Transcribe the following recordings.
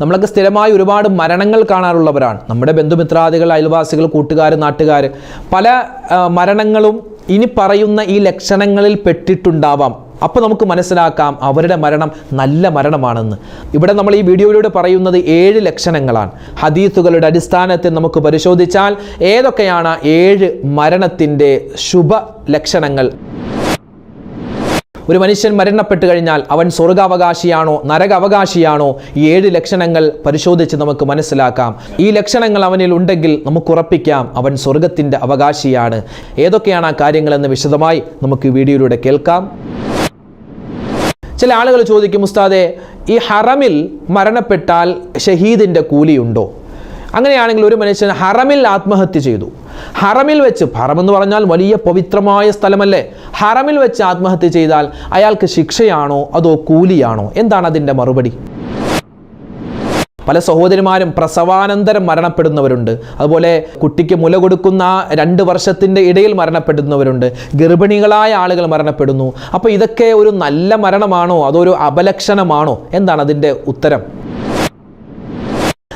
നമ്മളൊക്കെ സ്ഥിരമായി ഒരുപാട് മരണങ്ങൾ കാണാറുള്ളവരാണ്. നമ്മുടെ ബന്ധുമിത്രാദികൾ അയൽവാസികൾ കൂട്ടുകാർ നാട്ടുകാർ പല മരണങ്ങളും ഇനി പറയുന്ന ഈ ലക്ഷണങ്ങളിൽ പെട്ടിട്ടുണ്ടാവാം. അപ്പോൾ നമുക്ക് മനസ്സിലാക്കാം അവരുടെ മരണം നല്ല മരണമാണെന്ന്. ഇവിടെ നമ്മൾ ഈ വീഡിയോയിലൂടെ പറയുന്നത് ഏഴ് ലക്ഷണങ്ങളാണ്. ഹദീസുകളുടെ അടിസ്ഥാനത്തിൽ നമുക്ക് പരിശോധിച്ചാൽ ഏതൊക്കെയാണ് ഏഴ് മരണത്തിന്റെ ശുഭ ലക്ഷണങ്ങൾ? ഒരു മനുഷ്യൻ മരണപ്പെട്ടു കഴിഞ്ഞാൽ അവൻ സ്വർഗാവകാശിയാണോ നരകാവകാശിയാണോ? ഈ ഏഴ് ലക്ഷണങ്ങൾ പരിശോധിച്ച് നമുക്ക് മനസ്സിലാക്കാം. ഈ ലക്ഷണങ്ങൾ അവനിൽ ഉണ്ടെങ്കിൽ നമുക്ക് ഉറപ്പിക്കാം അവൻ സ്വർഗത്തിന്റെ അവകാശിയാണ്. ഏതൊക്കെയാണ് ആ കാര്യങ്ങളെന്ന് വിശദമായി നമുക്ക് വീഡിയോയിലൂടെ കേൾക്കാം. ചില ആളുകൾ ചോദിക്കും ഉസ്താദെ ഈ ഹറമിൽ മരണപ്പെട്ടാൽ ഷഹീദിന്റെ കൂലിയുണ്ടോ? അങ്ങനെയാണെങ്കിൽ ഒരു മനുഷ്യൻ ഹറമിൽ ആത്മഹത്യ ചെയ്തു. ഹറമിൽ വെച്ച് ഹറം എന്ന് പറഞ്ഞാൽ വലിയ പവിത്രമായ സ്ഥലമല്ലേ? ഹറമിൽ വെച്ച് ആത്മഹത്യ ചെയ്താൽ അയാൾക്ക് ശിക്ഷയാണോ അതോ കൂലിയാണോ? എന്താണ് അതിന്റെ മറുപടി? പല സഹോദരിമാരും പ്രസവാനന്തരം മരണപ്പെടുന്നവരുണ്ട്. അതുപോലെ കുട്ടിക്ക് മുല കൊടുക്കുന്ന രണ്ട് വർഷത്തിന്റെ ഇടയിൽ മരണപ്പെടുന്നവരുണ്ട്. ഗർഭിണികളായ ആളുകൾ മരണപ്പെടുന്നു. അപ്പോൾ ഇതൊക്കെ ഒരു നല്ല മരണമാണോ? അതോ ഒരു അപലക്ഷണമാണോ? എന്താണ് അതിന്റെ ഉത്തരം?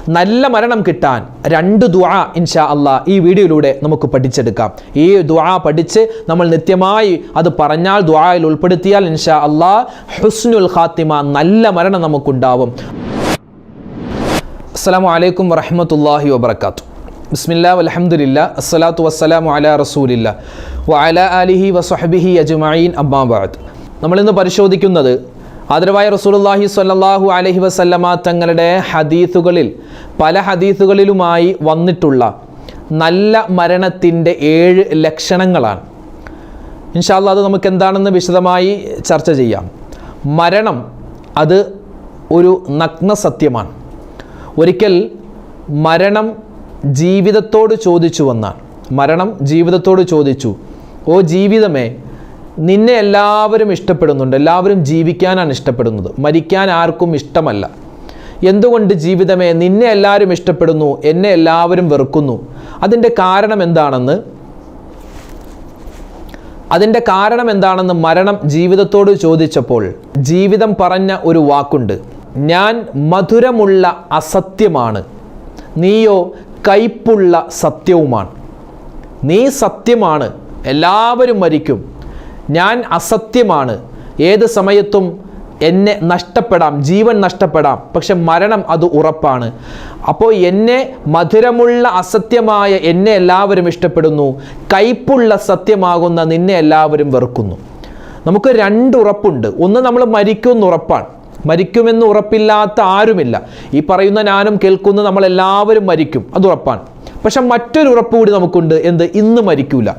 നല്ല മരണം കിട്ടാൻ രണ്ട് ദുആ ഇൻഷാ അള്ളാ ഈ വീഡിയോയിലൂടെ നമുക്ക് പഠിച്ചെടുക്കാം. ഈ ദുആ പഠിച്ച് നമ്മൾ നിത്യമായി അത് പറഞ്ഞാൽ ദുആയിൽ ഉൾപ്പെടുത്തിയാൽ ഇൻഷാ അള്ളാ ഹുസ്നുൽ ഖാത്തിമ നല്ല മരണം നമുക്കുണ്ടാവും. അസ്സലാമു വലൈക്കും വറഹമത്തല്ലാഹി വബർക്കാത്തു ബിസ്മില്ലാ വൽഹംദുലില്ല അസ്സലാത്തു വസ്സലാം അല റസൂലില്ല വഅല ആലിഹി വസഹബിഹി അജ്മഈൻ. അമ്മാ അബ്ബാബാദ് നമ്മളിന്ന് പരിശോധിക്കുന്നത് ആദരവായ റസൂലുള്ളാഹി സ്വല്ലാഹു അലഹി വസല്ലമ തങ്ങളുടെ ഹദീസുകളിൽ പല ഹദീസുകളിലുമായി വന്നിട്ടുള്ള നല്ല മരണത്തിന്റെ ഏഴ് ലക്ഷണങ്ങളാണ്. ഇൻഷാല്ല അത് നമുക്ക് എന്താണെന്ന് വിശദമായി ചർച്ച ചെയ്യാം. മരണം അത് ഒരു നഗ്ന സത്യമാണ്. ഒരിക്കൽ മരണം ജീവിതത്തോട് ചോദിച്ചു വന്നാണ്. മരണം ജീവിതത്തോട് ചോദിച്ചു. ഓ ജീവിതമേ നിന്നെ എല്ലാവരും ഇഷ്ടപ്പെടുന്നുണ്ട്. എല്ലാവരും ജീവിക്കാനാണ് ഇഷ്ടപ്പെടുന്നത്. മരിക്കാൻ ആർക്കും ഇഷ്ടമല്ല. എന്തുകൊണ്ട് ജീവിതമേ നിന്നെ എല്ലാവരും ഇഷ്ടപ്പെടുന്നു എന്നെ എല്ലാവരും വെറുക്കുന്നു? അതിന്റെ കാരണം എന്താണെന്ന്? അതിന്റെ കാരണം എന്താണെന്ന് മരണം ജീവിതത്തോട് ചോദിച്ചപ്പോൾ ജീവിതം പറഞ്ഞ ഒരു വാക്കുണ്ട്. ഞാൻ മധുരമുള്ള അസത്യമാണ്. നീയോ കയ്പുള്ള സത്യവുമാണ്. നീ സത്യമാണ്. എല്ലാവരും മരിക്കും. ഞാൻ അസത്യമാണ്. ഏത് സമയത്തും എന്നെ നഷ്ടപ്പെടാം ജീവൻ നഷ്ടപ്പെടാം. പക്ഷെ മരണം അത് ഉറപ്പാണ്. അപ്പോൾ എന്നെ മധുരമുള്ള അസത്യമായ എന്നെ എല്ലാവരും ഇഷ്ടപ്പെടുന്നു. കയ്പുള്ള സത്യമാകുന്ന നിന്നെ എല്ലാവരും വെറുക്കുന്നു. നമുക്ക് രണ്ട് ഉറപ്പുണ്ട്. ഒന്ന് നമ്മൾ മരിക്കുമെന്ന് ഉറപ്പാണ്. മരിക്കുമെന്ന് ഉറപ്പില്ലാത്ത ആരുമില്ല. ഈ പറയുന്ന ഞാനും കേൾക്കുന്ന നമ്മളെല്ലാവരും മരിക്കും. അത് ഉറപ്പാണ്. പക്ഷെ മറ്റൊരു ഉറപ്പ് കൂടി നമുക്കുണ്ട്. എന്ത്? ഇന്ന് മരിക്കൂല.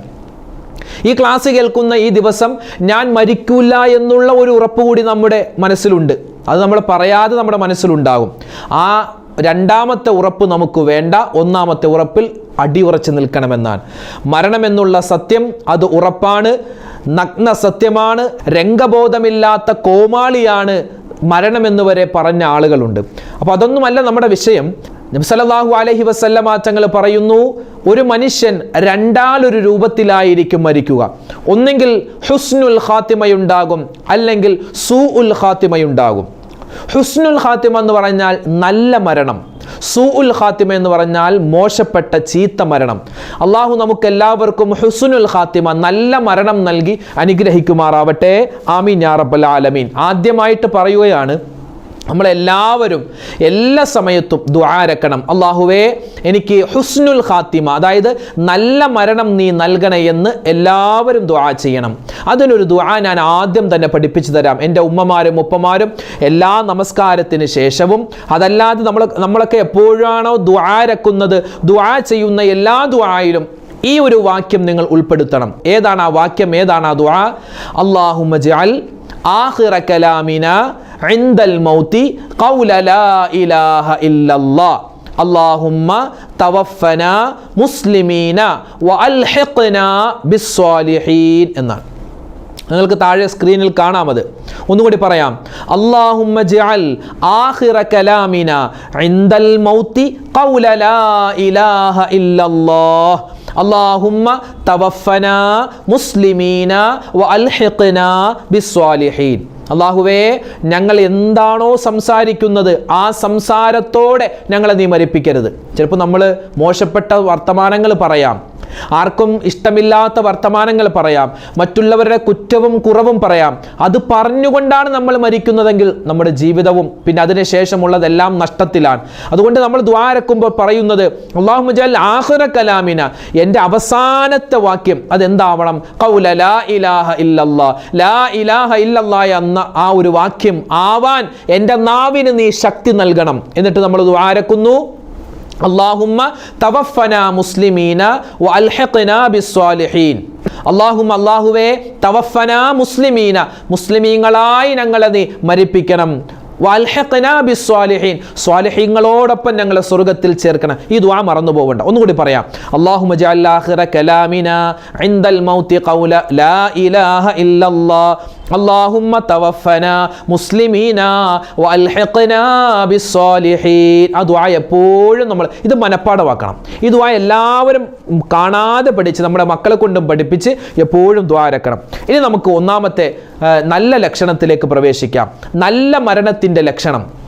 ഈ ക്ലാസ് കേൾക്കുന്ന ഈ ദിവസം ഞാൻ മരിക്കൂല എന്നുള്ള ഒരു ഉറപ്പ് കൂടി നമ്മുടെ മനസ്സിലുണ്ട്. അത് നമ്മൾ പറയാതെ നമ്മുടെ മനസ്സിലുണ്ടാകും. ആ രണ്ടാമത്തെ ഉറപ്പ് നമുക്ക് വേണ്ട. ഒന്നാമത്തെ ഉറപ്പിൽ അടിയുറച്ച് നിൽക്കണമെന്നാണ്. മരണമെന്നുള്ള സത്യം അത് ഉറപ്പാണ്. നഗ്ന സത്യമാണ്. രംഗബോധമില്ലാത്ത കോമാളിയാണ് മരണമെന്ന് വരെ പറഞ്ഞ ആളുകളുണ്ട്. അപ്പോൾ അതൊന്നുമല്ല നമ്മുടെ വിഷയം. നബ്സലല്ലാഹു അലഹി വസല്ലമ തങ്ങൾ പറയുന്നു ഒരു മനുഷ്യൻ രണ്ടാലൊരു രൂപത്തിലായിരിക്കും മരിക്കുക. ഒന്നെങ്കിൽ ഹുസ്നുൽ ഖാത്തിമയുണ്ടാകും അല്ലെങ്കിൽ സൂ ഉൽ ഖാത്തിമയുണ്ടാകും. ഹുസ്നുൽ ഖാത്തിമ എന്ന് പറഞ്ഞാൽ നല്ല മരണം. സൂ ഉൽ ഖാത്തിമ എന്ന് പറഞ്ഞാൽ മോശപ്പെട്ട ചീത്ത മരണം. അള്ളാഹു നമുക്ക് എല്ലാവർക്കും ഹുസ്നുൽ ഖാത്തിമ നല്ല മരണം നൽകി അനുഗ്രഹിക്കുമാറാവട്ടെ. ആമീൻ യാ റബ്ബൽ ആലമീൻ. ആദ്യമായിട്ട് പറയുകയാണ് നമ്മളെല്ലാവരും എല്ലാ സമയത്തും ദ്വാരക്കണം അള്ളാഹുവേ എനിക്ക് ഹുസ്നുൽ ഖാത്തിമ അതായത് നല്ല മരണം നീ നൽകണേ എന്ന് എല്ലാവരും ദ്വാ ചെയ്യണം. അതിനൊരു ദ്വാ ഞാൻ ആദ്യം തന്നെ പഠിപ്പിച്ചു തരാം. എന്റെ ഉമ്മമാരും ഉപ്പമാരും എല്ലാ നമസ്കാരത്തിന് ശേഷവും അതല്ലാതെ നമ്മൾ നമ്മളൊക്കെ എപ്പോഴാണോ ദ്വാരക്കുന്നത് ദ്വാ ചെയ്യുന്ന എല്ലാ ദ്വായിലും ഈ ഒരു വാക്യം നിങ്ങൾ ഉൾപ്പെടുത്തണം. ഏതാണ് ആ വാക്യം? ഏതാണ് ആ ദ്വാ അള്ളാഹു ജഅൽ ആഹിറ കലാമിന ഇൻദൽ മൗതി ഖൗല ലാ ഇലാഹ ഇല്ലല്ലാഹ് اللهم توفنا മുസ്ലിമീന وألحقنا بالصالحين എന്നാണ് നിങ്ങൾക്ക് താഴെ സ്ക്രീനിൽ കാണാം അത് ഒന്നുകൂടി പറയാം അല്ലാഹുമ്മ ജഅൽ ആഖിറ കലാമിന ഇൻദൽ മൗതി ഖൗല ലാ ഇലാഹ ഇല്ലല്ലാഹ് അല്ലാഹുമ്മ തവഫന മുസ്ലിമീന വഅൽഹിഖ്ന ബിസ്സാലിഹീൻ അള്ളാഹുവേ ഞങ്ങൾ എന്താണോ സംസാരിക്കുന്നത് ആ സംസാരത്തോടെ ഞങ്ങളെ നീ മരിപ്പിക്കരുത്. ചിലപ്പോൾ നമ്മൾ മോശപ്പെട്ട വർത്തമാനങ്ങൾ പറയാം. ആർക്കും ഇഷ്ടമില്ലാത്ത വർത്തമാനങ്ങൾ പറയാം. മറ്റുള്ളവരുടെ കുറ്റവും കുറവും പറയാം. അത് പറഞ്ഞുകൊണ്ടാണ് നമ്മൾ മരിക്കുന്നതെങ്കിൽ നമ്മുടെ ജീവിതവും പിന്നെ അതിനുശേഷമുള്ളതെല്ലാം നഷ്ടത്തിലാണ്. അതുകൊണ്ട് നമ്മൾ ദ്വാരക്കുമ്പോൾ പറയുന്നത് ആഹുര കലാമിന. എന്റെ അവസാനത്തെ വാക്യം അതെന്താവണം? കൗല ലാ ഇലാഹ ഇല്ലല്ലാ. ലാ ഇലാഹ ഇല്ലല്ലാ എന്ന ആ ഒരു വാക്യം ആവാൻ എന്റെ നാവിന് നീ ശക്തി നൽകണം. എന്നിട്ട് നമ്മൾ ദ്വാരക്കുന്നു അള്ളാഹുമ്മ തവഫന മുസ്ലിമീന വ അൽഹഖന ബിസ്വാലിഹീൻ അള്ളാഹും അള്ളാഹുവേ തവഫന മുസ്ലിമീന മുസ്ലിമീങ്ങളായി ഞങ്ങളെ നീ മരിപ്പിക്കണം. വൽഹഖന ബിസ്വാലിഹീൻ സ്വാലിഹീങ്ങളോടൊപ്പം ഞങ്ങളെ സ്വർഗത്തിൽ ചേർക്കണം. ഈ ദുആ മറന്നു പോവണ്ട. ഒന്നുകൂടി പറയാം. അല്ലാഹു ജഅൽ ആഖിറ കലാമിന ഇൻദൽ മൗതി ഖൗല ലാ ഇലാഹ ഇല്ലല്ലാഹ് അല്ലാഹുമ്മ തവഫന മുസ്ലിമീന വൽഹഖ്ന ബിസ്സാലിഹീൻ. ആ ദുആ എപ്പോഴും നമ്മൾ ഇത് മനഃപ്പാടമാക്കണം. ഈ ദുആ എല്ലാവരും കാണാതെ പഠിച്ച് നമ്മുടെ മക്കളെ കൊണ്ടും പഠിപ്പിച്ച് എപ്പോഴും ദ്വാരക്കണം ഇനി നമുക്ക് ഒന്നാമത്തെ നല്ല ലക്ഷണത്തിലേക്ക് പ്രവേശിക്കാം. നല്ല മരണത്തിന്റെ ലക്ഷണം.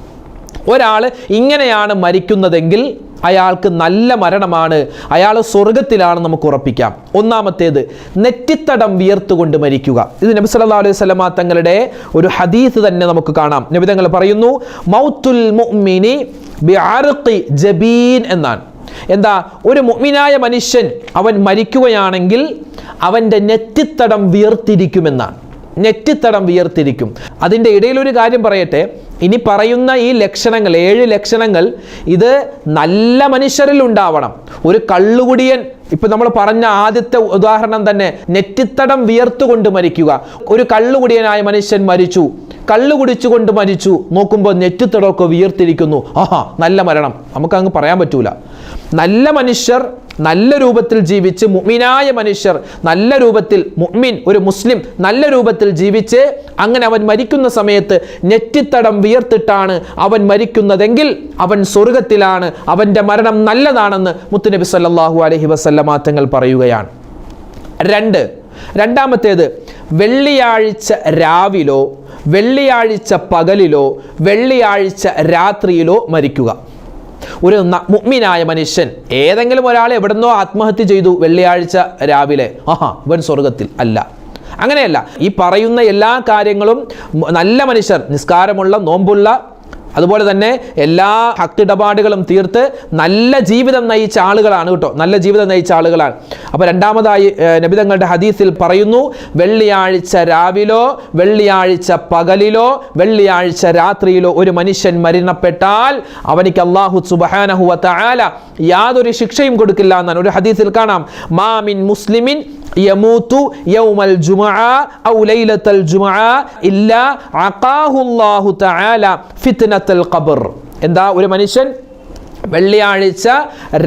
ഒരാൾ ഇങ്ങനെയാണ് മരിക്കുന്നതെങ്കിൽ അയാൾക്ക് നല്ല മരണമാണ്. അയാൾ സ്വർഗത്തിലാണ് നമുക്ക് ഉറപ്പിക്കാം. ഒന്നാമത്തേത് നെറ്റിത്തടം വിയർത്തുകൊണ്ട് മരിക്കുക. ഇത് നബി സല്ലല്ലാഹു അലൈഹി സ്വലമ തങ്ങളുടെ ഒരു ഹദീസ് തന്നെ നമുക്ക് കാണാം. നബി തങ്ങൾ പറയുന്നു മൗത്തുൽ മുഅ്മിനി ജബീൻ എന്നാണ്. എന്താ ഒരു മുഅ്മിനായ മനുഷ്യൻ അവൻ മരിക്കുകയാണെങ്കിൽ അവന്റെ നെറ്റിത്തടം വിയർത്തിരിക്കുമെന്നാണ്. നെറ്റിത്തടം വിയർത്തിരിക്കും. അതിന്റെ ഇടയിലൊരു കാര്യം പറയട്ടെ. ഇനി പറയുന്ന ഈ ലക്ഷണങ്ങൾ ഏഴ് ലക്ഷണങ്ങൾ ഇത് നല്ല മനുഷ്യരിൽ ഉണ്ടാവണം. ഒരു കള്ളുകുടിയൻ ഇപ്പം നമ്മൾ പറഞ്ഞ ആദ്യത്തെ ഉദാഹരണം തന്നെ നെറ്റിത്തടം വിയർത്തുകൊണ്ട് മരിക്കുക. ഒരു കള്ളുകുടിയനായ മനുഷ്യൻ മരിച്ചു. കള്ളു കുടിച്ചുകൊണ്ട് മരിച്ചു. നോക്കുമ്പോൾ നെറ്റിത്തടമൊക്കെ വിയർത്തിരിക്കുന്നു. ആഹാ നല്ല മരണം. നമുക്ക് അങ്ങ് പറയാൻ പറ്റൂല. നല്ല മനുഷ്യർ നല്ല രൂപത്തിൽ ജീവിച്ച് മുഅ്മിനായ മനുഷ്യർ നല്ല രൂപത്തിൽ മുഅ്മിൻ ഒരു മുസ്ലിം നല്ല രൂപത്തിൽ ജീവിച്ച് അങ്ങനെ അവൻ മരിക്കുന്ന സമയത്ത് നെറ്റിത്തടം വിയർത്തിട്ടാണ് അവൻ മരിക്കുന്നതെങ്കിൽ അവൻ സ്വർഗത്തിലാണ്. അവന്റെ മരണം നല്ലതാണെന്ന് മുത്തുനബി സല്ലാഹു അലഹി വസല്ലമ തങ്ങൾ പറയുകയാണ്. രണ്ട്. രണ്ടാമത്തേത് വെള്ളിയാഴ്ച രാവിലോ വെള്ളിയാഴ്ച പകലിലോ വെള്ളിയാഴ്ച രാത്രിയിലോ മരിക്കുക. ഒരു മുഗ്മിനായ മനുഷ്യൻ ഏതെങ്കിലും ഒരാൾ എവിടുന്നോ ആത്മഹത്യ ചെയ്തു വെള്ളിയാഴ്ച രാവിലെ. ആഹാ ഇവൻ സ്വർഗത്തിൽ അല്ല. അങ്ങനെയല്ല ഈ പറയുന്ന എല്ലാ കാര്യങ്ങളും നല്ല മനുഷ്യർ നിസ്കാരമുള്ള നോമ്പുള്ള അതുപോലെ തന്നെ എല്ലാ ഹക്കിടപാടുകളും തീർത്ത് നല്ല ജീവിതം നയിച്ച ആളുകളാണ് കേട്ടോ. നല്ല ജീവിതം നയിച്ച ആളുകളാണ്. അപ്പോൾ രണ്ടാമതായി നബിതങ്ങളുടെ ഹദീസിൽ പറയുന്നു വെള്ളിയാഴ്ച രാവിലോ വെള്ളിയാഴ്ച പകലിലോ വെള്ളിയാഴ്ച രാത്രിയിലോ ഒരു മനുഷ്യൻ മരണപ്പെട്ടാൽ അവനിക്ക് അള്ളാഹു സുബഹാനഹുവ തആല യാതൊരു ശിക്ഷയും കൊടുക്കില്ല എന്നാണ്. ഒരു ഹദീസിൽ കാണാം മാമിൻ മുസ്ലിമിൻ യമൂത്തു യൗമൽ ഇല്ല അഖാഹുല്ലാഹു തആല ഫിത്നത്തൽ ഖബർ. എന്താ? ഒരു മനുഷ്യൻ വെള്ളിയാഴ്ച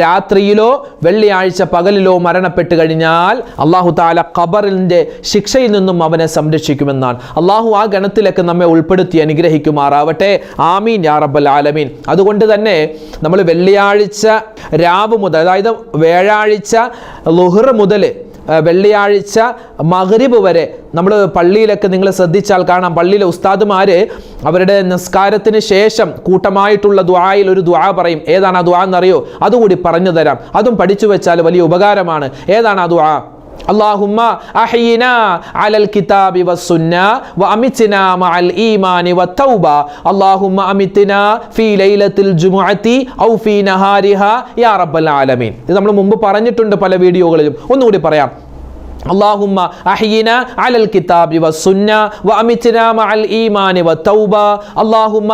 രാത്രിയിലോ വെള്ളിയാഴ്ച പകലിലോ മരണപ്പെട്ട് കഴിഞ്ഞാൽ അള്ളാഹു താല ഖബറിന്റെ ശിക്ഷയിൽ നിന്നും അവനെ സംരക്ഷിക്കുമെന്നാണ്. അള്ളാഹു ആ ഗണത്തിലൊക്കെ നമ്മെ ഉൾപ്പെടുത്തി അനുഗ്രഹിക്കുമാറാവട്ടെ. ആമീൻ യാ റബ്ബൽ ആലമീൻ. അതുകൊണ്ട് തന്നെ നമ്മൾ വെള്ളിയാഴ്ച രാവ് മുതൽ അതായത് വ്യാഴാഴ്ച ലുഹർ മുതൽ വെള്ളിയാഴ്ച മകരിബ് വരെ നമ്മൾ പള്ളിയിലൊക്കെ നിങ്ങൾ ശ്രദ്ധിച്ചാൽ കാണാം. പള്ളിയിലെ ഉസ്താദുമാർ അവരുടെ നിസ്കാരത്തിന് ശേഷം കൂട്ടമായിട്ടുള്ള ദ്വായിൽ ഒരു ദ്വാ പറയും. ഏതാണ് ആ ദ്വാ എന്നറിയോ? അതുകൂടി പറഞ്ഞു തരാം. അതും പഠിച്ചു വെച്ചാൽ വലിയ ഉപകാരമാണ്. ഏതാണ് ആ ദ്വാ അള്ളാഹുമ്മ അഹീന അലൽ കിതാബി വസ്സുന്ന വ അമിത്തിന മഅൽ ഈമാനി വ തൗബ. അള്ളാഹുമ്മ അമിത്തിന ഫീ ലൈലത്തിൽ ജുമുഅത്തി ഔ ഫീ നഹാരിഹ. യാ റബ്ബൽ ആലമീൻ. ഇത് നമ്മൾ മുമ്പ് പറഞ്ഞിട്ടുണ്ട് പല വീഡിയോകളിലും. ഒന്നുകൂടി പറയാം. അള്ളാഹുമ്മ അഹീന അലൽ കിതാബി വസുന്ന വ അമിത്തിന ഈമാനി വ തൗബ. അള്ളാഹുമ്മ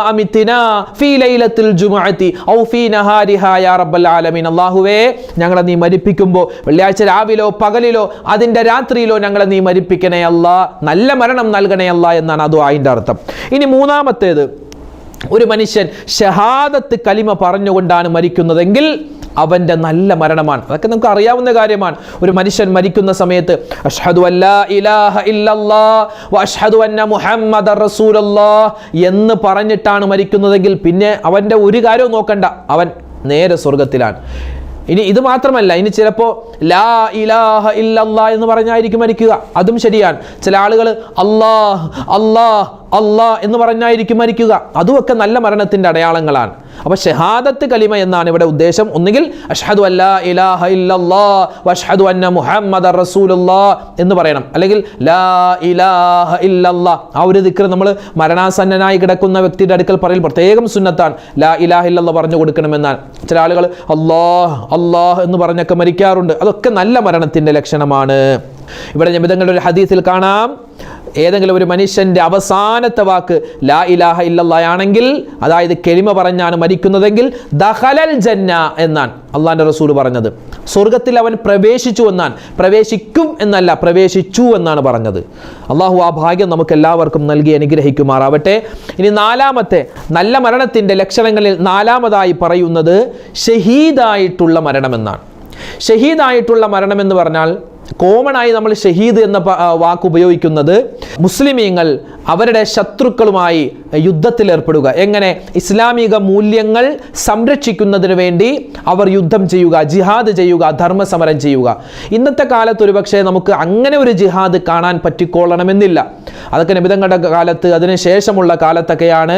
ഫീ ലൈലത്തിൽ ജുമുഅത്തി ഔ ഫീ നഹാരിഹ യാ റബ്ബൽ ആലമീൻ. അള്ളാഹുവേ ഞങ്ങളെ നീ മരിപ്പിക്കുമ്പോൾ വെള്ളിയാഴ്ച രാവിലോ പകലിലോ അതിന്റെ രാത്രിയിലോ ഞങ്ങളെ നീ മരിപ്പിക്കണേ അല്ലാ. നല്ല മരണം നൽകണേ അല്ലാ എന്നാണ് അതു അതിന്റെ അർത്ഥം. ഇനി മൂന്നാമത്തേത് ഒരു മനുഷ്യൻ ഷഹാദത്ത് കലിമ പറഞ്ഞുകൊണ്ടാണ് മരിക്കുന്നതെങ്കിൽ അവന്റെ നല്ല മരണമാണ്. അതൊക്കെ നമുക്ക് അറിയാവുന്ന കാര്യമാണ്. ഒരു മനുഷ്യൻ മരിക്കുന്ന സമയത്ത് അഷ്ഹദു ഇലാഹ അഷ്ഹദു അന്ന എന്ന് പറഞ്ഞിട്ടാണ് മരിക്കുന്നതെങ്കിൽ പിന്നെ അവന്റെ ഒരു കാര്യവും നോക്കണ്ട. അവൻ നേരെ സ്വർഗത്തിലാണ് ഇനി ഇത് മാത്രമല്ല ഇനി ചിലപ്പോൾ ലാ ഇലാഹ ഇല്ലല്ലാ എന്ന് പറഞ്ഞായിരിക്കും മരിക്കുക. അതും ശരിയാണ്. ചില ആളുകൾ അല്ലാഹ് അല്ലാഹ് അല്ലാ എന്ന് പറഞ്ഞായിരിക്കും മരിക്കുക. അതുമൊക്കെ നല്ല മരണത്തിന്റെ അടയാളങ്ങളാണ്. അപ്പോൾ ഷഹാദത്ത് കലിമ എന്നാണ് ഇവിടെ ഉദ്ദേശം. ഒന്നുകിൽ അഷ്ഹദു അല്ലാ ഇലാഹ ഇല്ലല്ലാ അന്ന മുഹമ്മദ് റസൂലുള്ള എന്ന് പറയണം. അല്ലെങ്കിൽ ലാ ഇലാഹ ഇല്ലല്ലാ. ആ ഒരു ദിക്ർ നമ്മൾ മരണാസന്നനായി കിടക്കുന്ന വ്യക്തിയുടെ അടുക്കൽ പറയൽ പ്രത്യേകം സുന്നത്താണ്. ലാ ഇലാഹ ഇല്ലല്ലാ പറഞ്ഞു കൊടുക്കണമെന്നാണ്. ചില ആളുകൾ അള്ളാഹ് അള്ളാഹ് എന്ന് പറഞ്ഞൊക്കെ മരിക്കാറുണ്ട്. അതൊക്കെ നല്ല മരണത്തിന്റെ ലക്ഷണമാണ്. ഇവിടെ നിമിതങ്ങളുടെ ഒരു ഹദീസിൽ കാണാം. ഏതെങ്കിലും ഒരു മനുഷ്യന്റെ അവസാനത്തെ വാക്ക് ലാ ഇലാഹ ഇല്ലല്ലായാണെങ്കിൽ അതായത് കെളിമ പറഞ്ഞാണ് മരിക്കുന്നതെങ്കിൽ ദഹലൽ ജന്ന എന്നാണ് അള്ളാന്റെ റസൂൽ പറഞ്ഞത്. സ്വർഗത്തിൽ അവൻ പ്രവേശിച്ചു എന്നാണ്. പ്രവേശിക്കും എന്നല്ല പ്രവേശിച്ചു എന്നാണ് പറഞ്ഞത്. അള്ളാഹു ആ ഭാഗ്യം നമുക്ക് എല്ലാവർക്കും നൽകി അനുഗ്രഹിക്കുമാറാവട്ടെ. ഇനി നാലാമത്തെ നല്ല മരണത്തിന്റെ ലക്ഷണങ്ങളിൽ നാലാമതായി പറയുന്നത് ഷഹീദായിട്ടുള്ള മരണമെന്നാണ്. ഷഹീദായിട്ടുള്ള മരണം എന്ന് പറഞ്ഞാൽ കോമൺ ആയി നമ്മൾ ഷഹീദ് എന്ന വാക്ക് ഉപയോഗിക്കുന്നത് മുസ്ലിമീങ്ങൾ അവരുടെ ശത്രുക്കളുമായി യുദ്ധത്തിൽ ഏർപ്പെടുക. എങ്ങനെ? ഇസ്ലാമിക മൂല്യങ്ങൾ സംരക്ഷിക്കുന്നതിന് വേണ്ടി അവർ യുദ്ധം ചെയ്യുക ജിഹാദ് ചെയ്യുക ധർമ്മസമരം ചെയ്യുക. ഇന്നത്തെ കാലത്ത് ഒരുപക്ഷെ നമുക്ക് അങ്ങനെ ഒരു ജിഹാദ് കാണാൻ പറ്റിക്കൊള്ളണമെന്നില്ല. അതൊക്കെ നിമിതങ്ങളുടെ കാലത്ത് അതിനുശേഷമുള്ള കാലത്തൊക്കെയാണ്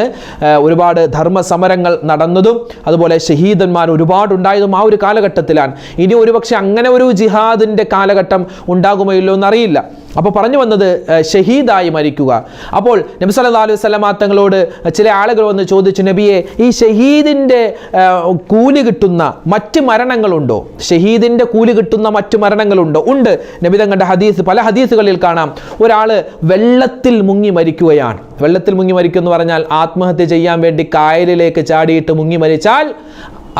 ഒരുപാട് ധർമ്മസമരങ്ങൾ നടന്നതും അതുപോലെ ഷഹീദന്മാർ ഒരുപാട് ഉണ്ടായതും ആ ഒരു കാലഘട്ടത്തിലാണ്. ഇനി ഒരുപക്ഷെ അങ്ങനെ ഒരു ജിഹാദിന്റെ കാലഘട്ടം ഉണ്ടാകുമോ ഇല്ലോ എന്നറിയില്ല. അപ്പോൾ പറഞ്ഞു വന്നത് ഷഹീദായി മരിക്കുക. അപ്പോൾ നബി സല്ലല്ലാഹു അലൈഹി വസല്ലമ തങ്ങളോട് ചില ആളുകൾ വന്ന് ചോദിച്ചു നബിയെ ഈ ഷഹീദിന്റെ കൂലി കിട്ടുന്ന മറ്റ് മരണങ്ങളുണ്ടോ? ഷഹീദിന്റെ കൂലി കിട്ടുന്ന മറ്റ് മരണങ്ങളുണ്ടോ? ഉണ്ട്. നബി തങ്ങളുടെ ഹദീസ് പല ഹദീസുകളിൽ കാണാം. ഒരാൾ വെള്ളത്തിൽ മുങ്ങി മരിക്കുകയാണ്. വെള്ളത്തിൽ മുങ്ങി മരിക്കുക എന്ന് പറഞ്ഞാൽ ആത്മഹത്യ ചെയ്യാൻ വേണ്ടി കായലിലേക്ക് ചാടിയിട്ട് മുങ്ങി മരിച്ചാൽ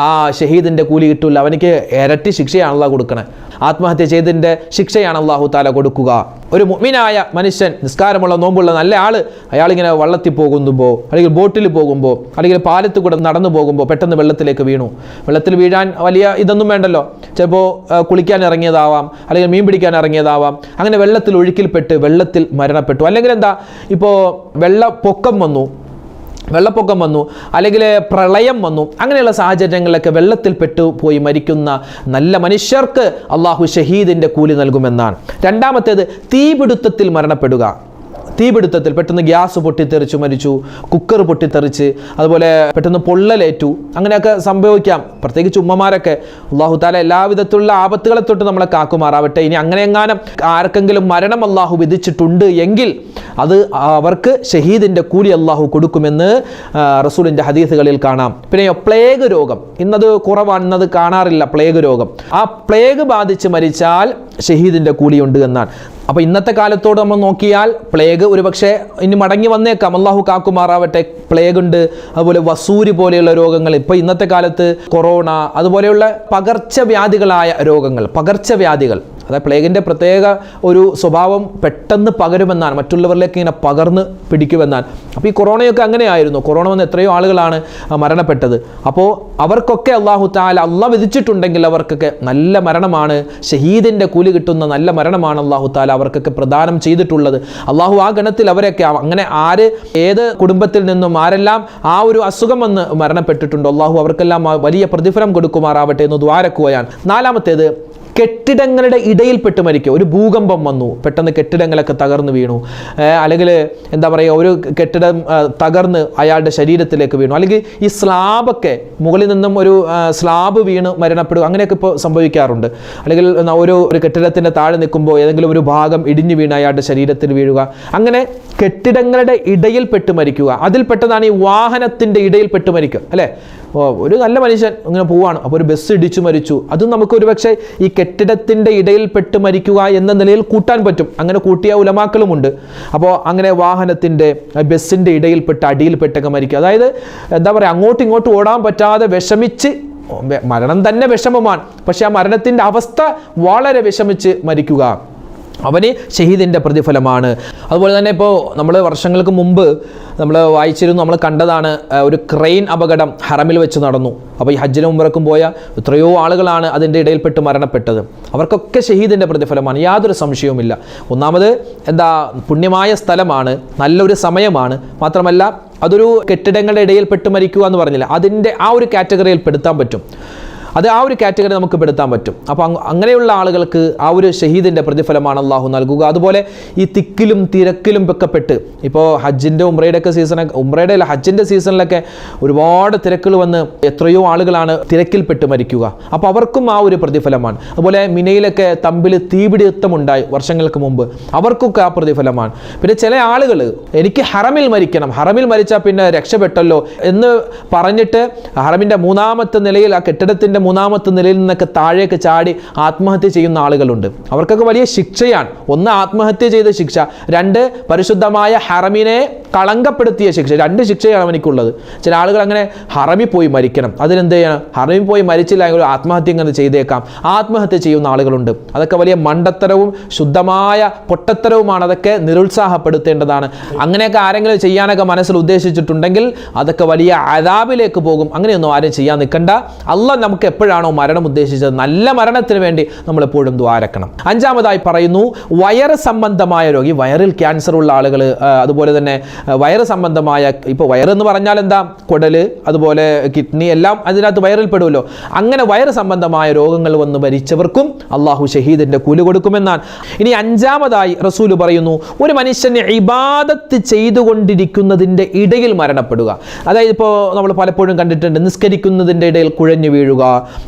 ആ ഷഹീദിന്റെ കൂലി കിട്ടില്ല അവനിക്ക് ഇരട്ടി ശിക്ഷയാണ് അള്ളാഹ് കൊടുക്കണേ. ആത്മഹത്യ ചെയ്തതിന്റെ ശിക്ഷയാണ് അള്ളാഹു താല കൊടുക്കുക. ഒരു മുഅ്മിനായ മനുഷ്യൻ നിസ്കാരമുള്ള നോമ്പുള്ള നല്ല ആൾ അയാളിങ്ങനെ വള്ളത്തിൽ പോകുമ്പോൾ അല്ലെങ്കിൽ ബോട്ടിൽ പോകുമ്പോൾ അല്ലെങ്കിൽ പാലത്ത് കൂടെ നടന്നു പോകുമ്പോൾ പെട്ടെന്ന് വെള്ളത്തിലേക്ക് വീണു. വെള്ളത്തിൽ വീഴാൻ വലിയ ഇതൊന്നും വേണ്ടല്ലോ. ചിലപ്പോൾ കുളിക്കാൻ ഇറങ്ങിയതാവാം അല്ലെങ്കിൽ മീൻ പിടിക്കാൻ ഇറങ്ങിയതാവാം. അങ്ങനെ വെള്ളത്തിൽ ഒഴുക്കിൽപ്പെട്ട് വെള്ളത്തിൽ മരണപ്പെട്ടു. അല്ലെങ്കിൽ എന്താ ഇപ്പോൾ വെള്ളപ്പൊക്കം വന്നു. വെള്ളപ്പൊക്കം വന്നു അല്ലെങ്കിൽ പ്രളയം വന്നു അങ്ങനെയുള്ള സാഹചര്യങ്ങളിലൊക്കെ വെള്ളത്തിൽ പോയി മരിക്കുന്ന നല്ല മനുഷ്യർക്ക് അള്ളാഹു ഷഹീദിന്റെ കൂലി നൽകുമെന്നാണ്. രണ്ടാമത്തേത് തീപിടുത്തത്തിൽ മരണപ്പെടുക. തീപിടുത്തത്തിൽ പെട്ടെന്ന് ഗ്യാസ് പൊട്ടിത്തെറിച്ച് മരിച്ചു. കുക്കർ പൊട്ടിത്തെറിച്ച് അതുപോലെ പെട്ടെന്ന് പൊള്ളലേറ്റു. അങ്ങനെയൊക്കെ സംഭവിക്കാം. പ്രത്യേകിച്ച് ഉമ്മമാരൊക്കെ. അള്ളാഹു താല എല്ലാവിധത്തിലുള്ള ആപത്തുകളെ തൊട്ട് നമ്മളെ കാക്കുമാറാവട്ടെ. ഇനി അങ്ങനെ എങ്ങാനും ആർക്കെങ്കിലും മരണം അള്ളാഹു വിധിച്ചിട്ടുണ്ട് എങ്കിൽ അത് അവർക്ക് ഷഹീദിന്റെ കൂലി അള്ളാഹു കൊടുക്കുമെന്ന് റസൂലിന്റെ ഹദീസുകളിൽ കാണാം. പിന്നെ പ്ലേഗ് രോഗം. ഇന്നത് കുറവാണ് ഇന്നത് കാണാറില്ല പ്ലേഗ് രോഗം. ആ പ്ലേഗ് ബാധിച്ച് മരിച്ചാൽ ഷഹീദിന്റെ കൂലിയുണ്ട് എന്നാണ്. അപ്പോൾ ഇന്നത്തെ കാലത്തോട് നമ്മൾ നോക്കിയാൽ പ്ലേഗ് ഒരുപക്ഷെ ഇനി മടങ്ങി വന്നേക്കാം. അള്ളാഹു കാക്കുമാറാവട്ടെ പ്ലേഗ് ഉണ്ട്. അതുപോലെ വസൂരി പോലെയുള്ള രോഗങ്ങൾ. ഇപ്പോൾ ഇന്നത്തെ കാലത്ത് കൊറോണ അതുപോലെയുള്ള പകർച്ചവ്യാധികളായ രോഗങ്ങൾ പകർച്ചവ്യാധികൾ. അതായത് പ്ലേഗിന്റെ പ്രത്യേക ഒരു സ്വഭാവം പെട്ടെന്ന് പകരുമെന്നാണ് മറ്റുള്ളവരിലേക്ക് ഇങ്ങനെ പകർന്ന് പിടിക്കുമെന്നാണ്. അപ്പോൾ ഈ കൊറോണയൊക്കെ അങ്ങനെയായിരുന്നു. കൊറോണ വന്ന് എത്രയോ ആളുകളാണ് മരണപ്പെട്ടത്. അപ്പോൾ അവർക്കൊക്കെ അള്ളാഹു താല അള്ളാഹ് വിധിച്ചിട്ടുണ്ടെങ്കിൽ അവർക്കൊക്കെ നല്ല മരണമാണ്. ഷഹീദിന്റെ കൂലി കിട്ടുന്ന നല്ല മരണമാണ് അള്ളാഹു താല അവർക്കൊക്കെ പ്രദാനം ചെയ്തിട്ടുള്ളത്. അള്ളാഹു ആ ഗണത്തിൽ അവരൊക്കെ അങ്ങനെ ആര് ഏത് കുടുംബത്തിൽ നിന്നും ആരെല്ലാം ആ ഒരു അസുഖം വന്ന് മരണപ്പെട്ടിട്ടുണ്ടോ? അള്ളാഹു അവർക്കെല്ലാം വലിയ പ്രതിഫലം കൊടുക്കുമാറാവട്ടെ എന്ന് ദ്വാരക്കുകയാണ് നാലാമത്തേത് കെട്ടിടങ്ങളുടെ ഇടയിൽപ്പെട്ട് മരിക്കുക. ഒരു ഭൂകമ്പം വന്നു. പെട്ടെന്ന് കെട്ടിടങ്ങളൊക്കെ തകർന്നു വീണു. അല്ലെങ്കിൽ എന്താ പറയുക ഒരു കെട്ടിടം തകർന്ന് അയാളുടെ ശരീരത്തിലേക്ക് വീണു. അല്ലെങ്കിൽ ഈ സ്ലാബൊക്കെ മുകളിൽ നിന്നും ഒരു സ്ലാബ് വീണ് മരണപ്പെടുക അങ്ങനെയൊക്കെ ഇപ്പോൾ സംഭവിക്കാറുണ്ട്. അല്ലെങ്കിൽ ഒരു ഒരു കെട്ടിടത്തിന്റെ താഴെ നിൽക്കുമ്പോൾ ഏതെങ്കിലും ഒരു ഭാഗം ഇടിഞ്ഞു വീണ് അയാളുടെ ശരീരത്തിൽ വീഴുക. അങ്ങനെ കെട്ടിടങ്ങളുടെ ഇടയിൽപ്പെട്ട് മരിക്കുക. അതിൽപ്പെട്ടതാണ് ഈ വാഹനത്തിന്റെ ഇടയിൽപ്പെട്ട് മരിക്കുക. അല്ലേ? ഒരു നല്ല മനുഷ്യൻ ഇങ്ങനെ പോവാണ്. അപ്പോൾ ഒരു ബസ് ഇടിച്ചു മരിച്ചു. അതും നമുക്ക് ഒരു പക്ഷേ ഈ കെട്ടിടത്തിന്റെ ഇടയിൽപ്പെട്ട് മരിക്കുക എന്ന നിലയിൽ കൂട്ടാൻ പറ്റും. അങ്ങനെ കൂട്ടിയ ഉലമാക്കളുമുണ്ട്. അപ്പോൾ അങ്ങനെ വാഹനത്തിന്റെ ബസ്സിന്റെ ഇടയിൽപ്പെട്ട് അടിയിൽപ്പെട്ടൊക്കെ മരിക്കുക. അതായത് എന്താ പറയുക അങ്ങോട്ടും ഇങ്ങോട്ടും ഓടാൻ പറ്റാതെ വിഷമിച്ച് മരണം തന്നെ വിഷമമാണ്. പക്ഷേ ആ മരണത്തിന്റെ അവസ്ഥ വളരെ വിഷമിച്ച് മരിക്കുക. അവന് ഷഹീദിന്റെ പ്രതിഫലമാണ്. അതുപോലെ തന്നെ ഇപ്പോൾ നമ്മൾ വർഷങ്ങൾക്ക് മുമ്പ് നമ്മൾ വായിച്ചിരുന്നു നമ്മൾ കണ്ടതാണ് ഒരു ക്രെയിൻ അപകടം ഹറമിൽ വെച്ച് നടന്നു. അപ്പോൾ ഈ ഹജ്ജിനും ഉംറക്കും പോയ എത്രയോ ആളുകളാണ് അതിന്റെ ഇടയിൽപ്പെട്ട് മരണപ്പെട്ടത്. അവർക്കൊക്കെ ഷഹീദിന്റെ പ്രതിഫലമാണ് യാതൊരു സംശയവുമില്ല. ഒന്നാമത് എന്താ പുണ്യമായ സ്ഥലമാണ് നല്ലൊരു സമയമാണ്. മാത്രമല്ല അതൊരു കെട്ടിടങ്ങളുടെ ഇടയിൽപ്പെട്ട് മരിക്കുക എന്ന് പറഞ്ഞില്ല. അതിന്റെ ആ ഒരു കാറ്റഗറിയിൽ പെടുത്താൻ പറ്റും. അത് ആ ഒരു കാറ്റഗറി നമുക്ക് പെടുത്താൻ പറ്റും. അപ്പോൾ അങ്ങനെയുള്ള ആളുകൾക്ക് ആ ഒരു ഷഹീദിന്റെ പ്രതിഫലമാണ് അള്ളാഹു നൽകുക. അതുപോലെ ഈ തിക്കിലും തിരക്കിലും പെക്കപ്പെട്ട് പെട്ട് ഇപ്പോൾ ഹജ്ജിന്റെ ഉംറയുടെ ഒക്കെ സീസൺ ഉംറയുടെ അല്ല ഹജ്ജിന്റെ സീസണിലൊക്കെ ഒരുപാട് തിരക്കുകൾ വന്ന് എത്രയോ ആളുകളാണ് തിരക്കിൽപ്പെട്ട് മരിക്കുക. അപ്പോൾ അവർക്കും ആ ഒരു പ്രതിഫലമാണ്. അതുപോലെ മിനയിലൊക്കെ തമ്പിൽ തീപിടുത്തമുണ്ടായി വർഷങ്ങൾക്ക് മുമ്പ്. അവർക്കൊക്കെ ആ പ്രതിഫലമാണ്. പിന്നെ ചില ആളുകൾ എനിക്ക് ഹറമിൽ മരിക്കണം ഹറമിൽ മരിച്ചാൽ പിന്നെ രക്ഷപ്പെട്ടല്ലോ എന്ന് പറഞ്ഞിട്ട് ഹറമിന്റെ മൂന്നാമത്തെ നിലയിൽ ആ കെട്ടിടത്തിന്റെ മൂന്നാമത്തെ നിലയിൽ നിന്നൊക്കെ താഴേക്ക് ചാടി ആത്മഹത്യ ചെയ്യുന്ന ആളുകളുണ്ട്. അവർക്കൊക്കെ വലിയ ശിക്ഷയാണ്. ഒന്ന് ആത്മഹത്യ ചെയ്ത ശിക്ഷ രണ്ട് പരിശുദ്ധമായ ഹറമിനെ കളങ്കപ്പെടുത്തിയ ശിക്ഷ. രണ്ട് ശിക്ഷയാണ് അവനിക്കുള്ളത്. ചില ആളുകൾ അങ്ങനെ ഹറമി പോയി മരിക്കണം. അതിനെന്ത് ചെയ്യണം? ഹറമി പോയി മരിച്ചില്ല എങ്കിൽ ആത്മഹത്യ ഇങ്ങനെ ചെയ്തേക്കാം. ആത്മഹത്യ ചെയ്യുന്ന ആളുകളുണ്ട്. അതൊക്കെ വലിയ മണ്ടത്തരവും ശുദ്ധമായ പൊട്ടത്തരവുമാണ്. അതൊക്കെ നിരുത്സാഹപ്പെടുത്തേണ്ടതാണ്. അങ്ങനെയൊക്കെ ആരെങ്കിലും ചെയ്യാനൊക്കെ മനസ്സിൽ ഉദ്ദേശിച്ചിട്ടുണ്ടെങ്കിൽ അതൊക്കെ വലിയ അതാബിലേക്ക് പോകും. അങ്ങനെയൊന്നും ആരും ചെയ്യാൻ നിൽക്കണ്ട. അല്ല നമുക്ക് എപ്പോഴാണോ മരണം ഉദ്ദേശിച്ചത്? നല്ല മരണത്തിന് വേണ്ടി നമ്മൾ എപ്പോഴും ദ്വാരക്കണം അഞ്ചാമതായി പറയുന്നു വയറ് സംബന്ധമായ രോഗി വയറിൽ ക്യാൻസർ ഉള്ള ആളുകൾ അതുപോലെ തന്നെ വയറ് സംബന്ധമായ ഇപ്പോൾ വയറെന്ന് പറഞ്ഞാൽ എന്താ? കുടൽ അതുപോലെ കിഡ്നി എല്ലാം അതിനകത്ത് വയറിൽ പെടുമല്ലോ അങ്ങനെ വയറ് സംബന്ധമായ രോഗങ്ങൾ വന്ന് മരിച്ചവർക്കും അള്ളാഹു ഷഹീദിന്റെ കൂലി കൊടുക്കുമെന്നാണ്. ഇനി അഞ്ചാമതായി റസൂൽ പറയുന്നു ഒരു മനുഷ്യനെ ഇബാദത്ത് ചെയ്തുകൊണ്ടിരിക്കുന്നതിന്റെ ഇടയിൽ മരണപ്പെടുക. അതായത് ഇപ്പോൾ നമ്മൾ പലപ്പോഴും കണ്ടിട്ടുണ്ട് നിസ്കരിക്കുന്നതിന്റെ ഇടയിൽ കുഴഞ്ഞു വീഴുക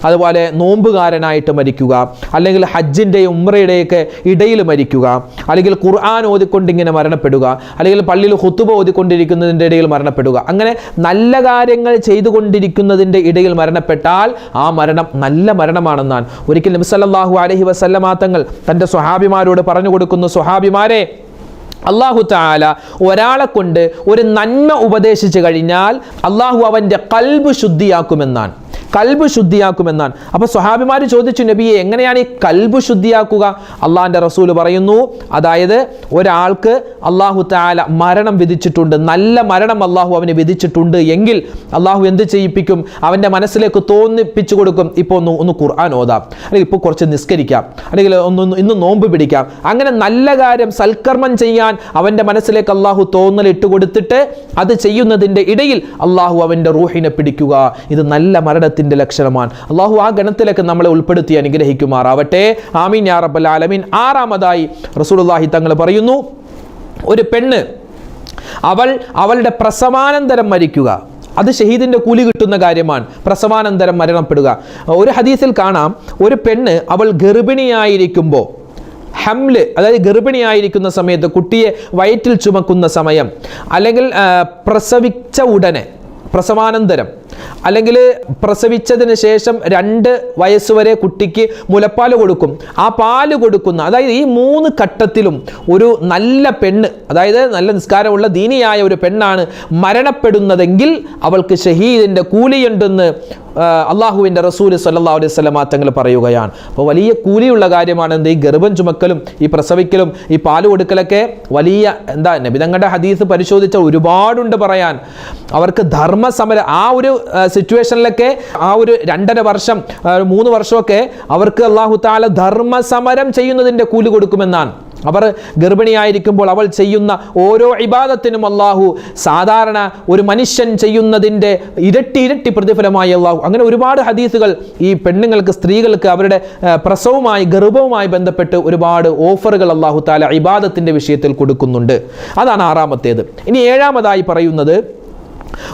അതുപോലെ നോമ്പുകാരനായിട്ട് മരിക്കുക അല്ലെങ്കിൽ ഹജ്ജിന്റെയും ഉമ്രയുടെയൊക്കെ ഇടയിൽ മരിക്കുക അല്ലെങ്കിൽ ഖുർആൻ ഓതിക്കൊണ്ടിങ്ങനെ മരണപ്പെടുക അല്ലെങ്കിൽ പള്ളിയിൽ ഹുത്തുബ ഓതിക്കൊണ്ടിരിക്കുന്നതിന്റെ ഇടയിൽ മരണപ്പെടുക. അങ്ങനെ നല്ല കാര്യങ്ങൾ ചെയ്തുകൊണ്ടിരിക്കുന്നതിന്റെ ഇടയിൽ മരണപ്പെട്ടാൽ ആ മരണം നല്ല മരണമാണെന്നാണ്. ഒരിക്കൽ നബി അലഹി അലൈഹി വസല്ലമ തങ്ങൾ തന്റെ സ്വഹാബിമാരോട് പറഞ്ഞു കൊടുക്കുന്നു സ്വഹാബിമാരെ അള്ളാഹു താല ഒരാളെ കൊണ്ട് ഒരു നന്മ ഉപദേശിച്ചു കഴിഞ്ഞാൽ അള്ളാഹു അവന്റെ കൽബ് ശുദ്ധിയാക്കുമെന്നാണ്. കൽബ് ശുദ്ധിയാക്കുമെന്നാണ്. അപ്പോൾ സ്വഹാബിമാർ ചോദിച്ചു നബിയെ എങ്ങനെയാണ് ഈ കൽബ് ശുദ്ധിയാക്കുക? അള്ളാഹിന്റെ റസൂൽ പറയുന്നു അതായത് ഒരാൾക്ക് അള്ളാഹു താല മരണം വിധിച്ചിട്ടുണ്ട് നല്ല മരണം അള്ളാഹു അവന് വിധിച്ചിട്ടുണ്ട് എങ്കിൽ അള്ളാഹു എന്ത് ചെയ്യിപ്പിക്കും? അവന്റെ മനസ്സിലേക്ക് തോന്നിപ്പിച്ചു കൊടുക്കും. ഇപ്പോൾ ഒന്ന് ഒന്ന് ഖുർആൻ ഓതാം. അല്ലെങ്കിൽ ഇപ്പൊ കുറച്ച് നിസ്കരിക്കാം. അല്ലെങ്കിൽ ഒന്ന് ഇന്ന് നോമ്പ് പിടിക്കാം. അങ്ങനെ നല്ല കാര്യം സൽക്കർമ്മം ചെയ്യാൻ അവന്റെ മനസ്സിലേക്ക് അള്ളാഹു തോന്നൽ ഇട്ട് കൊടുത്തിട്ട് അത് ചെയ്യുന്നതിന്റെ ഇടയിൽ അള്ളാഹു അവന്റെ റൂഹിനെ പിടിക്കുക. ഇത് നല്ല മരണത്തിന്റെ ലക്ഷണമാണ്. അള്ളാഹു ആ ഗണത്തിലേക്ക് നമ്മളെ ഉൾപ്പെടുത്തി അനുഗ്രഹിക്കുമാറാവട്ടെ. ആമീൻ യാ റബ്ബൽ ആലമീൻ. ആറാമതായി റസൂലുള്ളാഹി തങ്ങൾ പറയുന്നു ഒരു പെണ്ണ് അവൾ അവളുടെ പ്രസവാനന്തരം മരിക്കുക. അത് ഷഹീദിന്റെ കൂലി കിട്ടുന്ന കാര്യമാണ്. പ്രസവാനന്തരം മരണപ്പെടുക. ഒരു ഹദീസിൽ കാണാം ഒരു പെണ്ണ് അവൾ ഗർഭിണിയായിരിക്കുമ്പോൾ ഹംൽ അതായത് ഗർഭിണിയായിരിക്കുന്ന സമയത്ത് കുട്ടിയെ വയറ്റിൽ ചുമക്കുന്ന സമയം അല്ലെങ്കിൽ പ്രസവിച്ച ഉടനെ പ്രസവാനന്തരം അല്ലെങ്കിൽ പ്രസവിച്ചതിന് ശേഷം രണ്ട് വയസ്സുവരെ കുട്ടിക്ക് മുലപ്പാൽ കൊടുക്കും. ആ പാൽ കൊടുക്കുന്ന അതായത് ഈ മൂന്ന് ഘട്ടത്തിലും ഒരു നല്ല പെണ്ണ് അതായത് നല്ല നിസ്കാരമുള്ള ദീനിയായ ഒരു പെണ്ണാണ് മരണപ്പെടുന്നതെങ്കിൽ അവൾക്ക് ഷഹീദിന്റെ കൂലിയുണ്ടെന്ന് അള്ളാഹുവിന്റെ റസൂൽ സല്ലാ അലൈഹി സ്വലമാ തങ്ങൾ പറയുകയാണ്. അപ്പോൾ വലിയ കൂലിയുള്ള കാര്യമാണ് എന്ത്? ഈ ഗർഭം ചുമക്കലും ഈ പ്രസവിക്കലും ഈ പാൽ കൊടുക്കലൊക്കെ വലിയ എന്താ? നബിതങ്ങളുടെ ഹദീസ് പരിശോധിച്ച ഒരുപാടുണ്ട് പറയാൻ. അവർക്ക് ധർമ്മസമര ആ ഒരു സിറ്റുവേഷനിലൊക്കെ ആ ഒരു രണ്ടര വർഷം മൂന്ന് വർഷമൊക്കെ അവർക്ക് അള്ളാഹു താല ധർമ്മസമരം ചെയ്യുന്നതിന്റെ കൂലി കൊടുക്കുമെന്നാണ്. അവർ ഗർഭിണിയായിരിക്കുമ്പോൾ അവൾ ചെയ്യുന്ന ഓരോ ഇബാദത്തിനും അള്ളാഹു സാധാരണ ഒരു മനുഷ്യൻ ചെയ്യുന്നതിന്റെ ഇരട്ടി ഇരട്ടി പ്രതിഫലമായി അള്ളാഹു. അങ്ങനെ ഒരുപാട് ഹദീസുകൾ ഈ പെണ്ണുങ്ങൾക്ക് സ്ത്രീകൾക്ക് അവരുടെ പ്രസവവുമായി ഗർഭവുമായി ബന്ധപ്പെട്ട് ഒരുപാട് ഓഫറുകൾ അള്ളാഹു താല ഇബാദത്തിന്റെ വിഷയത്തിൽ കൊടുക്കുന്നുണ്ട്. അതാണ് ആറാമത്തേത്. ഇനി ഏഴാമതായി പറയുന്നത്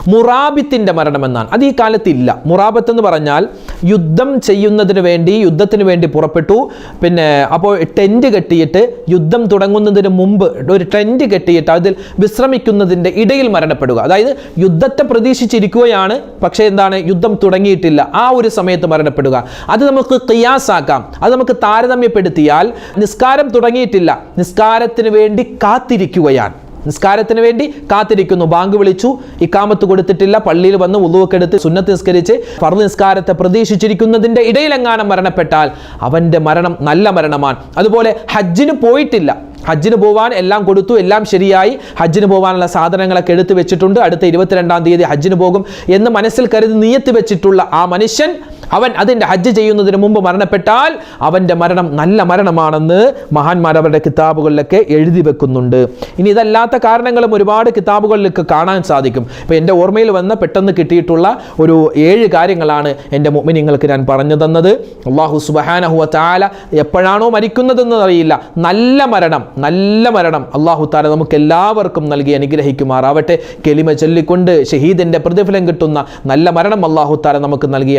മുറാബിത്തിന്റെ മരണമെന്നാണ്. അത് ഈ കാലത്ത് ഇല്ല മുറാബത്ത് എന്ന് പറഞ്ഞാൽ യുദ്ധം ചെയ്യുന്നതിന് വേണ്ടി യുദ്ധത്തിന് വേണ്ടി പുറപ്പെട്ടു. പിന്നെ അപ്പോൾ ടെന്റ് കെട്ടിയിട്ട് യുദ്ധം തുടങ്ങുന്നതിന് മുമ്പ് ഒരു ടെന്റ് കെട്ടിയിട്ട് അതിൽ വിശ്രമിക്കുന്നതിന്റെ ഇടയിൽ മരണപ്പെടുക. അതായത് യുദ്ധത്തെ പ്രതീക്ഷിച്ചിരിക്കുകയാണ് പക്ഷേ എന്താണ്? യുദ്ധം തുടങ്ങിയിട്ടില്ല. ആ ഒരു സമയത്ത് മരണപ്പെടുക. അത് നമുക്ക് കിയാസാക്കാം അത് നമുക്ക് താരതമ്യപ്പെടുത്തിയാൽ നിസ്കാരം തുടങ്ങിയിട്ടില്ല. നിസ്കാരത്തിന് വേണ്ടി കാത്തിരിക്കുകയാണ്. നിസ്കാരത്തിന് വേണ്ടി കാത്തിരിക്കുന്നു. ബാങ്ക് വിളിച്ചു. ഇക്കാമത്ത് കൊടുത്തിട്ടില്ല. പള്ളിയിൽ വന്ന് ഉള്ളുവൊക്കെ എടുത്ത് സുന്നത്ത് നിസ്കരിച്ച് ഫർദ് നിസ്കാരത്തെ പ്രതീക്ഷിച്ചിരിക്കുന്നതിന്റെ ഇടയിലെങ്ങാനും മരണപ്പെട്ടാൽ അവന്റെ മരണം നല്ല മരണമാണ്. അതുപോലെ ഹജ്ജിന് പോയിട്ടില്ല. ഹജ്ജിന് പോവാൻ എല്ലാം കൊടുത്തു. എല്ലാം ശരിയായി. ഹജ്ജിന് പോകാനുള്ള സാധനങ്ങളൊക്കെ എടുത്തു വെച്ചിട്ടുണ്ട്. അടുത്ത ഇരുപത്തിരണ്ടാം തീയതി ഹജ്ജിന് പോകും എന്ന് മനസ്സിൽ കരുതി നീയത്ത് വെച്ചിട്ടുള്ള ആ മനുഷ്യൻ അവൻ അതിന്റെ ഹജ്ജ് ചെയ്യുന്നതിന് മുമ്പ് മരണപ്പെട്ടാൽ അവന്റെ മരണം നല്ല മരണമാണെന്ന് മഹാന്മാർ അവരുടെ കിതാബുകളിലൊക്കെ എഴുതി വെക്കുന്നുണ്ട്. ഇനി ഇതല്ലാത്ത കാരണങ്ങളും ഒരുപാട് കിതാബുകളിലൊക്കെ കാണാൻ സാധിക്കും. ഇപ്പോൾ എന്റെ ഓർമ്മയിൽ വന്ന പെട്ടെന്ന് കിട്ടിയിട്ടുള്ള ഒരു ഏഴ് കാര്യങ്ങളാണ് എന്റെ മുഅ്മിനീങ്ങൾക്ക് ഞാൻ പറഞ്ഞു തന്നത്. അള്ളാഹു സുബഹാനഹുവ താല എപ്പോഴാണോ മരിക്കുന്നതെന്ന് അറിയില്ല. നല്ല മരണം നല്ല മരണം അള്ളാഹു താല നമുക്ക് എല്ലാവർക്കും നൽകി അനുഗ്രഹിക്കുമാറാവട്ടെ. കെളിമ ചൊല്ലിക്കൊണ്ട് ഷഹീദിന്റെ പ്രതിഫലം കിട്ടുന്ന നല്ല മരണം അള്ളാഹു താല നമുക്ക് നൽകി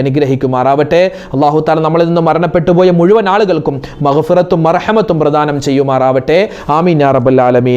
അനുഗ്രഹിക്കുമാറാവട്ടെ അള്ളാഹു താല നമ്മളിൽ നിന്ന് മരണപ്പെട്ടു പോയ മുഴുവൻ ആളുകൾക്കും മഹഫിറത്തും മർഹമത്തും പ്രദാനം ചെയ്യുമാറാവട്ടെ. ആമീൻ യാ റബ്ബൽ ആലമീൻ.